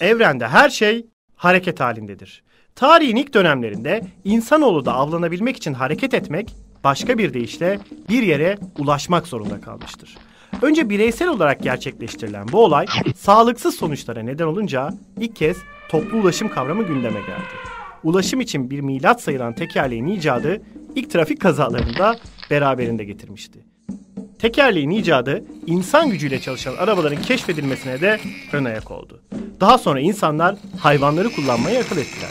Evrende her şey hareket halindedir. Tarihin ilk dönemlerinde insanoğlu da avlanabilmek için hareket etmek, başka bir deyişle bir yere ulaşmak zorunda kalmıştır. Önce bireysel olarak gerçekleştirilen bu olay sağlıksız sonuçlara neden olunca ilk kez toplu ulaşım kavramı gündeme geldi. Ulaşım için bir milat sayılan tekerleğin icadı ilk trafik kazalarını da beraberinde getirmişti. Tekerleğin icadı insan gücüyle çalışan arabaların keşfedilmesine de ön ayak oldu. Daha sonra insanlar hayvanları kullanmayı akıl ettiler.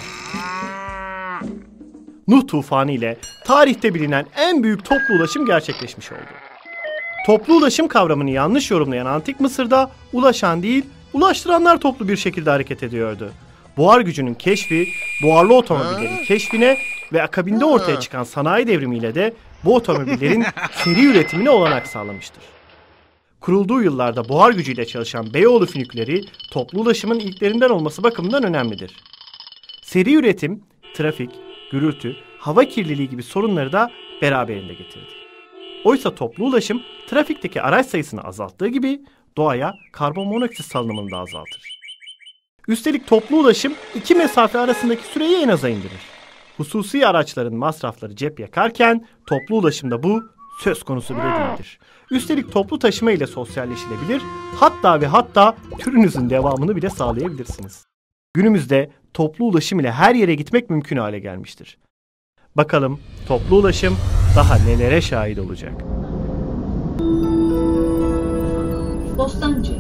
Nuh tufanı ile tarihte bilinen en büyük toplu ulaşım gerçekleşmiş oldu. Toplu ulaşım kavramını yanlış yorumlayan Antik Mısır'da ulaşan değil, ulaştıranlar toplu bir şekilde hareket ediyordu. Buhar gücünün keşfi, buharlı otomobillerin keşfine ve akabinde ortaya çıkan sanayi devrimiyle de bu otomobillerin seri üretimine olanak sağlamıştır. Kurulduğu yıllarda buhar gücüyle çalışan Beyoğlu füniküleri toplu ulaşımın ilklerinden olması bakımından önemlidir. Seri üretim, trafik, gürültü, hava kirliliği gibi sorunları da beraberinde getirdi. Oysa toplu ulaşım trafikteki araç sayısını azalttığı gibi doğaya karbon monoksit salınımını da azaltır. Üstelik toplu ulaşım iki mesafe arasındaki süreyi en aza indirir. Hususi araçların masrafları cep yakarken toplu ulaşımda bu söz konusu bile değildir. Üstelik toplu taşıma ile sosyalleşilebilir, hatta ve hatta türünüzün devamını bile sağlayabilirsiniz. Günümüzde toplu ulaşım ile her yere gitmek mümkün hale gelmiştir. Bakalım toplu ulaşım daha nelere şahit olacak. Bostancı